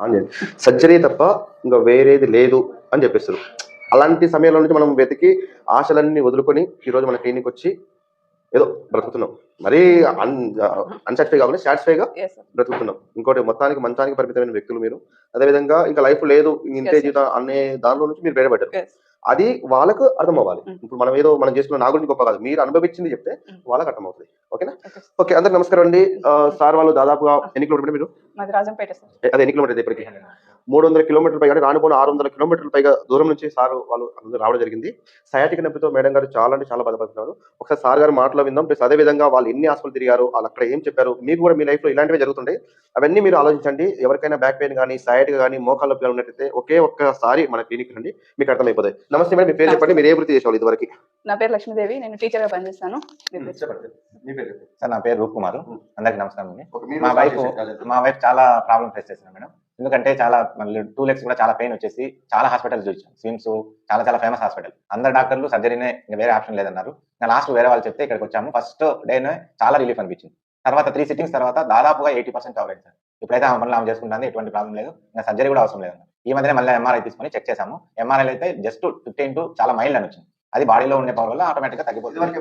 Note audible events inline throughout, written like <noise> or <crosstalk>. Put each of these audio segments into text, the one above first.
On చేయండి surgery తప్ప ఇంకా వేరేది లేదు అని చెప్పేస్తారు అలాంటి సమయంలో నుంచి మనం వెతికి ఆశలన్నీ వదులుకొని ఈరోజు మన క్లినిక్ వచ్చి ఏదో బ్రతుకుతున్నాం మరీ అన్ అన్సాటిస్ఫై కాకుండా సాటిస్ఫైగా. బ్రతుకుతున్నాం ఇంకోటి మొత్తానికి మంచానికి పరిమితమైన వ్యక్తులు మీరు అదేవిధంగా ఇంకా లైఫ్ లేదు ఇంతే. జీవితం అనే దానిలో నుంచి మీరు బయటపడ్డారు. అది వాళ్ళకు అర్థం అవ్వాలి. ఇప్పుడు మనం ఏదో మనం చేసుకున్న నా గురించి గొప్ప కాదు. మీరు అనుభవించింది చెప్తే. వాళ్ళకి అర్థం అవుతుంది ఓకేనా. ఓకే అందరికి నమస్కారం అండి. సార్ వాళ్ళు దాదాపుగా ఎన్ని కిలోమీటర్ మీరు? అదే ఎన్ని కిలోమీటర్ ఇప్పటికి? మూడు వందల కిలోమీటర్ల పైగా రానుపోయిన ఆరు వందల కిలోమీటర్ల పైగా దూరం నుంచి సార్ వాళ్ళు అందరూ రావడం జరిగింది. సయాటిక్ నొప్పితో మేడం గారు చాలా అంటే చాలా బాధపడుతున్నారు. ఒకసారి సార్ గారు మాటలో విందాం. ప్లస్ అదే విధంగా వాళ్ళు ఎన్ని హాస్పిటల్ తిరిగారు వాళ్ళు అక్కడ ఏం చెప్పారు మీకు కూడా మీ లైఫ్లో ఇలాంటివి జరుగుతుంటాయి. అవన్నీ మీరు ఆలోచించండి. ఎవరికైనా బ్యాక్ పెయిన్ కానీ సయాటిక్ కానీ మోకాళ్ళ నొప్పి ఉన్నట్టయితే ఒకే ఒక్కసారి మన క్లినిక్ రండి. మీకు అర్థమైపోతాయి. నమస్తే మేడం మీ పేరు చెప్పండి. మీరు ఏ వృత్తి చేసేవాళ్ళు ఇదివరకు? నా పేరు లక్ష్మీదేవి. నేను టీచర్గా పనిచేస్తాను. మీరు చెప్పండి. మీ పేరు చెప్పండి. సార్ నా పేరు రూప్ కుమార్. అందరికి నమస్కారం అండి. మా వైఫ్. మా వైఫ్ చాలా ప్రాబ్లం ఫేస్ చేసింది మేడం. ఎందుకంటే చాలా మళ్ళీ టూ లెగ్స్ కూడా చాలా పెయిన్ వచ్చేసి చాలా హాస్పిటల్స్ చూసాం స్విమ్స్ చాలా చాలా ఫేమస్ హాస్పిటల్ అందరు డాక్టర్లు సర్జరీనే ఇంకా వేరే ఆప్షన్ లేదన్నారు. నేను లాస్ట్ వేరే వాళ్ళు చెప్తే ఇక్కడికి వచ్చాము. ఫస్ట్ డేనే చాలా రిలీఫ్ అనిపించింది. తర్వాత త్రీ సిట్టింగ్స్ తర్వాత దాదాపుగా ఎయిటీ పర్సెంట్ కవర్ అయింది సార్. ఇప్పుడైతే ఆమె మళ్ళీ ఆమె చేసుకుంటాను ఎటువంటి ప్రాబ్లం లేదు. ఇంకా సర్జరీ కూడా అవసరం లేదు ఈ మధ్యనే మళ్ళీ ఎంఆర్ఐ తీసుకొని చెక్ చేసాము ఎంఆర్ఐ అయితే జస్ట్ ఫిఫ్టీన్ టు చాలా మైల్డ్ అని వచ్చింది. అది బాడీలో ఉండే పవర్ వల్ల ఆటోమేటిక్గా తగ్గిపోతుంది.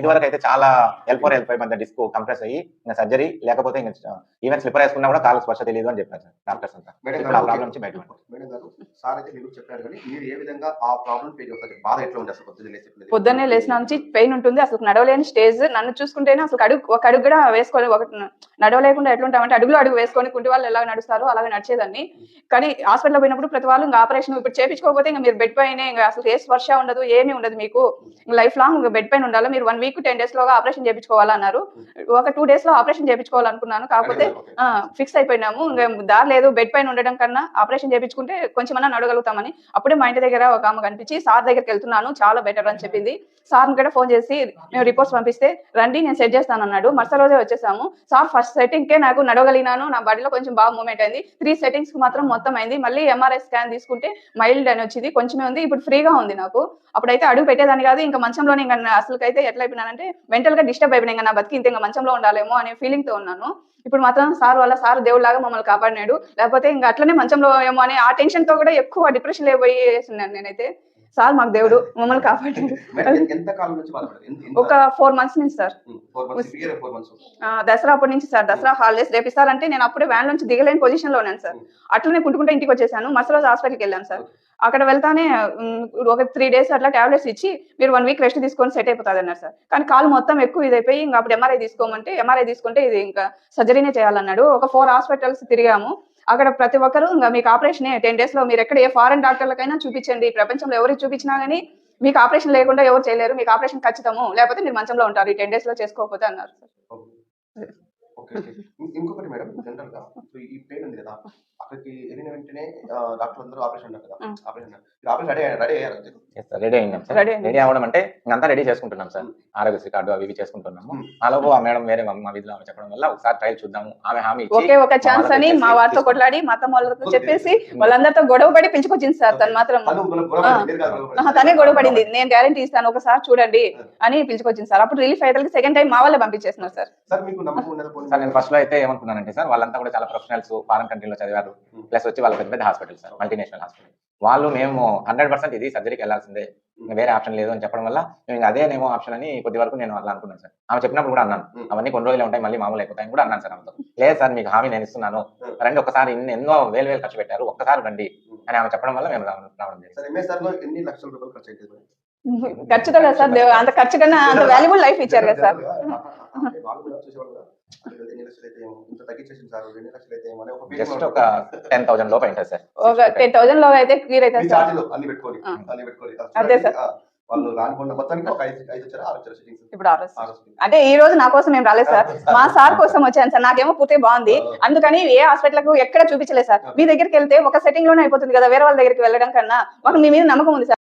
ఇదివరకు అయితే చాలా ఎల్ ఫోర్ ఎల్ ఫైవ్ మధ్య డిస్క్ కంప్రెస్ అయ్యి ఇంకా సర్జరీ లేకపోతే ఇంకా ఈవెన్ స్లిప్పర్ వేసుకున్నా కూడా కాలు స్పర్శ తెలియదు అని చెప్పారు సార్ డాక్టర్స్ అంతా. ఇప్పుడు ఆ ప్రాబ్లం నుంచి బయటపడ్డాం మేడం గారు సార్ అయితే మీరు చెప్పారు కానీ మీరు ఏ విధంగా ఆ ప్రాబ్లం ఫేస్ అవుతారు బాధ ఎట్లా ఉంది అసలు పొద్దున్నే లేచి చెప్పినది? పొద్దున్నే లేచిన నుంచి పెయిన్ ఉంటుంది అసలు నడవలేని స్టేజ్ నన్ను చూసుకుంటేనే అసలు అడుగు ఒక అడుగు కూడా వేసుకొని ఒక నడవలేకుండా ఎట్లుంటామంటే అడుగులో అడుగు వేసుకొని కుంటి వాళ్ళు ఎలా నడుస్తారో అలాగే నడిచేదాన్ని. కానీ హాస్పిటల్ పోయినప్పుడు ప్రతి వాళ్ళు ఇంకా ఆపరేషన్ ఇప్పుడు చేపించుకోకపోతే ఇంకా మీరు బెడ్ పైన ఇంకా అసలు ఏ స్పర్శ ఉండదు ఏమీ ఉండదు మీకు. లైఫ్ లాంగ్ బెడ్ పైన ఉండాలి? మీరు వన్ వీక్ టెన్ డేస్ లోగా ఆపరేషన్ చేయించుకోవాలన్నారు ఒక టూ డేస్లో ఆపరేషన్ చేయించుకోవాలనుకున్నాను కాకపోతే ఫిక్స్ అయిపోయినాము. ఇంకా దారి లేదు. బెడ్ పైన ఉండడం కన్నా ఆపరేషన్ చేయించుకుంటే కొంచెమన్నా నడగలుగుతామని అప్పుడే మా ఇంటి దగ్గర ఒక ఆమె కనిపించి సార్ దగ్గరికి వెళ్తున్నాను. చాలా బెటర్ అని చెప్పింది. సార్ కూడా ఫోన్ చేసి మేము రిపోర్ట్స్ పంపిస్తే రండి నేను సెట్ చేస్తాను అన్నాడు. మరుసటి రోజే వచ్చేసాము. సార్ ఫస్ట్ సెట్టింగ్ కే నాకు నడవగలిగినాను. నా బాడీలో కొంచెం బాగా మూవ్మెంట్ అయింది. త్రీ సెట్టింగ్స్కి మాత్రం మొత్తం అయింది. మళ్ళీ ఎంఆర్ఐ స్కాన్ తీసుకుంటే మైల్డ్ అని వచ్చింది. కొంచెమే ఉంది. ఇప్పుడు ఫ్రీగా ఉంది నాకు. అప్పుడైతే అడుగు పెట్టేదాన్ని కాదు ఇంకా మంచంలోనే ఇంకా అసలుకైతే ఎట్లా అయిపోయినానంటే మెంటల్గా డిస్టర్బ్ అయిపోయినా ఇంకా నా బతికి ఇంత ఇంకా మంచంలో ఉండాలేమో అనే ఫీలింగ్తో ఉన్నాను. ఇప్పుడు మాత్రం సార్ వల్ల సార్ దేవుళ్ళలాగా మమ్మల్ని కాపాడినాడు. లేకపోతే ఇంకా అట్లనే మంచంలో ఏమో అని ఆ టెన్షన్తో కూడా ఎక్కువ డిప్రెషన్ పోయి నేనైతే. సార్ మాకు దేవుడు మమ్మల్ని <laughs> కాపాడాడు. ఒక ఫోర్ మంత్స్ నుంచి సార్. దసరా అప్పటి నుంచి సార్ దసరా హాలిడేస్ రేపు ఇస్తారంటే నేను అప్పుడే వ్యాన్ నుంచి దిగలేని పొజిషన్లో ఉన్నాను సార్. అట్లనే కుంటుకుంటే ఇంటికి వచ్చేసాను. మరుసటి రోజు హాస్పిటల్కి వెళ్ళాను సార్. అక్కడ వెళ్తానే ఒక త్రీ డేస్ అట్లా టాబ్లెట్స్ ఇచ్చి మీరు వన్ వీక్ రెస్ట్ తీసుకొని సెట్ అయిపోతుంది అన్నారు సార్. కానీ కాలు మొత్తం ఎక్కువ ఇదైపోయి ఇంకా అప్పుడు ఎంఆర్ఐ తీసుకోమంటే ఎంఆర్ఐ తీసుకుంటే ఇది ఇంకా సర్జరీనే చేయాలన్నాడు. ఒక ఫోర్ హాస్పిటల్స్ తిరిగాము. అక్కడ ప్రతి ఒక్కరు ఇంకా మీకు ఆపరేషన్ టెన్ డేస్లో మీరు ఎక్కడ ఏ ఫారెన్ డాక్టర్లకైనా చూపించండి. ప్రపంచంలో ఎవరికి చూపించినా గానీ మీకు ఆపరేషన్ లేకుండా ఎవరు చేయలేరు. మీకు ఆపరేషన్ ఖచ్చితము. లేకపోతే మీరు మంచంలో ఉంటారు. ఈ టెన్ డేస్లో చేసుకోకపోతే అన్నారు. సార్ ఇంకొకటి మేడం జనరల్గా ఈ పెయిన్ ఉంది కదా. అక్కడికి వెళ్ళిన వెంటనే డాక్టర్ అందరూ ఆపరేషన్ అన్నారు కదా. ఆపరేషన్ ఆపరేషన్ రెడీ రెడీ అయ్యారు అంతే. రెడీ అయినాం సార్ Ready అయినాం. రెడీ అవ్వడం అంటే ఇంకంతా రెడీ చేసుకుంటున్నాం సార్ ఆరోగ్యశ్రీ కార్డు అవి ఇవి చేసుకుంటున్నాము. అలాగో ఆ మేడం వేరే మా- విధిలో ఆమె చెప్పడం వల్ల ఒకసారి ట్రయల్ చూద్దాము. ఆమె హామీ ఇచ్చి ఒకే ఒక ఛాన్స్ అని మా వారితో. కొట్లాడి మా అత్తమ్మ వాళ్ళతో. చెప్పేసి వాళ్ళందరితో గొడవ పడి పిలుచుకొచ్చింది సార్ తను మాత్రం. తను గొడవ- పడింది, నేను గ్యారంటీ ఇస్తాను ఒకసారి చూడండి అని పిలుచుకొచ్చింది సార్ అప్పుడు రిలీఫ్ అయ్యేసరికి సెకండ్ టైం మా వాళ్ళే పంపించేస్తున్నారు సార్ సార్ మీకు నమ్మకం ఉండదు పోనీ. సార్ నేను ఫస్ట్లో అయితే ఏమనుకున్నానంటే సార్ వాళ్ళంతా కూడా చాలా ప్రొఫెషనల్స్ ఫారెన్ కంట్రీలో చదివారు. ప్లస్ వచ్చి వాళ్ళ పెద్ద పెద్ద హాస్పిటల్ సార్ మల్టీనేషనల్ హాస్పిటల్ వాళ్ళు మేము హండ్రెడ్ పర్సెంట్ ఇది సర్జరీకి వెళ్ళాల్సిందే. ఇంకా వేరే ఆప్షన్ లేదు అని చెప్పడం వల్ల మేము ఇంకా అదేనేమో ఆప్షన్ అని కొద్ది వరకు నేను అలా అనుకున్నాను సార్ ఆమె చెప్పినప్పుడు కూడా అన్నాను. Hmm. అవన్నీ కొన్ని రోజులు ఉంటాయి మళ్ళీ మామూలు అయిపోతాయి కూడా అన్నాను సార్ ఆమెతో. లేదు సార్ మీకు హామీ నేను ఇస్తున్నాను. రండి ఒకసారి ఇన్ని ఎన్నో వేలు వేలు ఖర్చు పెట్టారు ఒక్కసారి రండి అని ఆమె చెప్పడం వల్ల మేము రావడం జరిగింది. సార్? ఖర్చుతో కదా అంత ఖర్చు కన్నా అంత <laughs> వాల్యుబుల్ లైఫ్ ఇచ్చారు కదా <laughs> సార్. అయితే లక్షలు అయితే జస్ట్. ఒక టెన్ థౌసండ్ లోపు సార్. ఒక టెన్ థౌసండ్లో అయితే క్లియర్ మీ అవుతుంది సార్. ఛార్జీలు అన్ని పెట్టుకోవాలి ఆ. అన్ని పెట్టుకోవాలి అదే సార్. ఆ, వాళ్ళు రానుకున్న మొత్తానికి ఒక ఐదు ఐదు వచ్చారా ఆరు వచ్చారా సిట్టింగ్స్ ఇప్పుడు ఆ రోజు ఆరు sittings. అంటే ఈ రోజు నా కోసం ఏం రాలేదు సార్. <laughs> మా సార్ కోసం వచ్చాను సార్. నాకేమో పూర్తి బాగుంది. అందుకని ఏ హాస్పిటల్కు ఎక్కడ చూపించలేదు సార్. మీ దగ్గరికి వెళ్తే ఒక సెట్టింగ్లోనే అయిపోతుంది కదా వేరే వాళ్ళ దగ్గరికి వెళ్ళడం కన్నా. మాకు మీ మీద నమ్మకం ఉంది సార్.